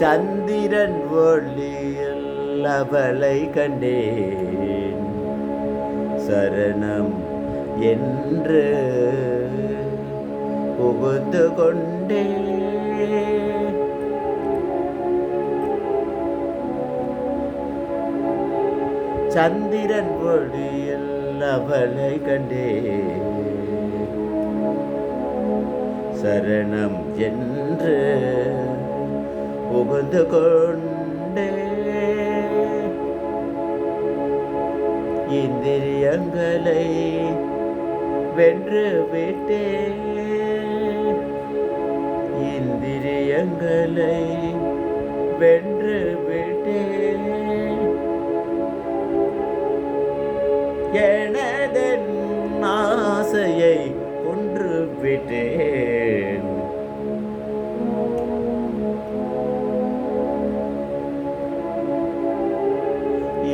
சந்திரன் ஒளியில் அவளை கண்டேன். சரணம் என்று புகுந்து கொண்டே சந்திரன் ஒளியில் அவளை கண்டே சரணம் என்று புகுந்து கொண்டே. இந்திரியங்களை வென்று விட்டே. இந்திரியங்களை வென்று விட்டே. எனதன் ஆசையை கொன்று விட்டே.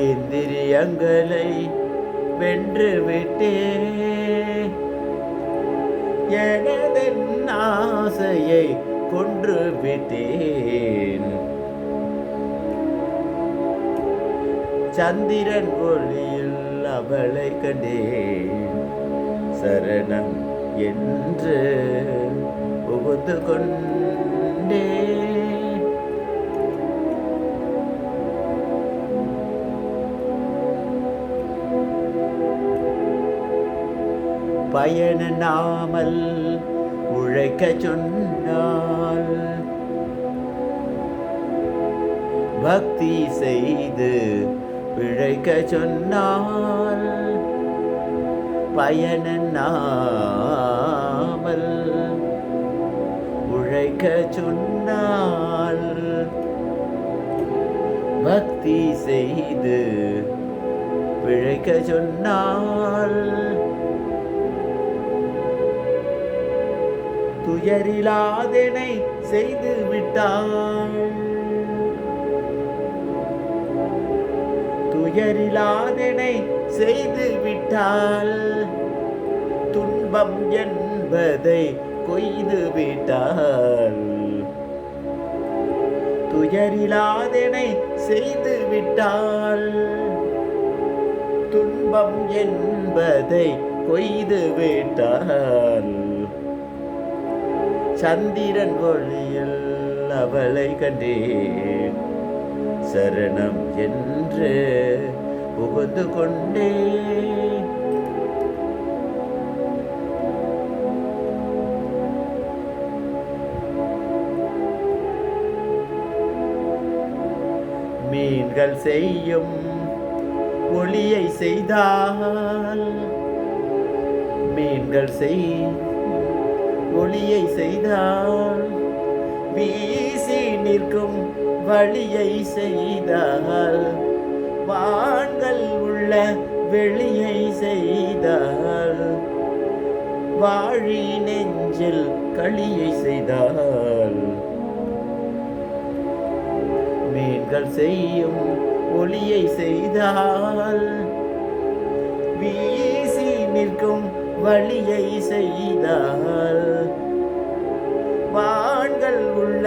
இந்திரியங்களை வென்று விட்டே. எனதன் ஆசையை கொன்று விட்டேன். சந்திரன் ஒளியில் அவளை கண்டேன். சரணம் என்று புகுந்து கொண்டே. பயனாமல் உழைக்க சொன்னால். பக்தி செய்து பிழைக்க சொன்னால் பயனாமல் உழைக்க சொன்னால். பக்தி செய்து பிழைக்க சொன்னால் துயரிலாதனை செய்து விட்டாள் துயரிலாதனை செய்து விட்டால் துன்பம் என்பதை கொய்து விட்டால். துயரிலாதனை செய்து விட்டாள் துன்பம் என்பதை கொய்து விட்டால். சந்திரன் ஒளியில் அவளை கண்டேன். சரணம் என்று புகுந்து கொண்டே மீன்கள் செய்யும் ஒளியை செய்தால் மீன்கள் செய் ஒளியை செய்தால் வீசி நிற்கும் வழியை செய்தால் வான்கள் உள்ள வெளியை செய்தால் வாழி நெஞ்சில் களியை செய்தால். மீன்கள் செய்யும் ஒளியை செய்தால் வீ வழியை செய்தால். வான்கள் உள்ள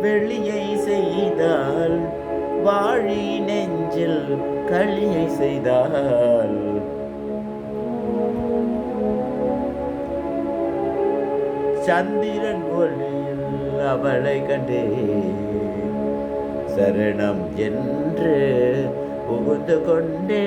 வெளியை செய்தால். வாழி நெஞ்சில் களியை செய்தால். சந்திரன் ஒளியில் அவளை கண்டே சரணம் என்று புகுந்து கொண்டே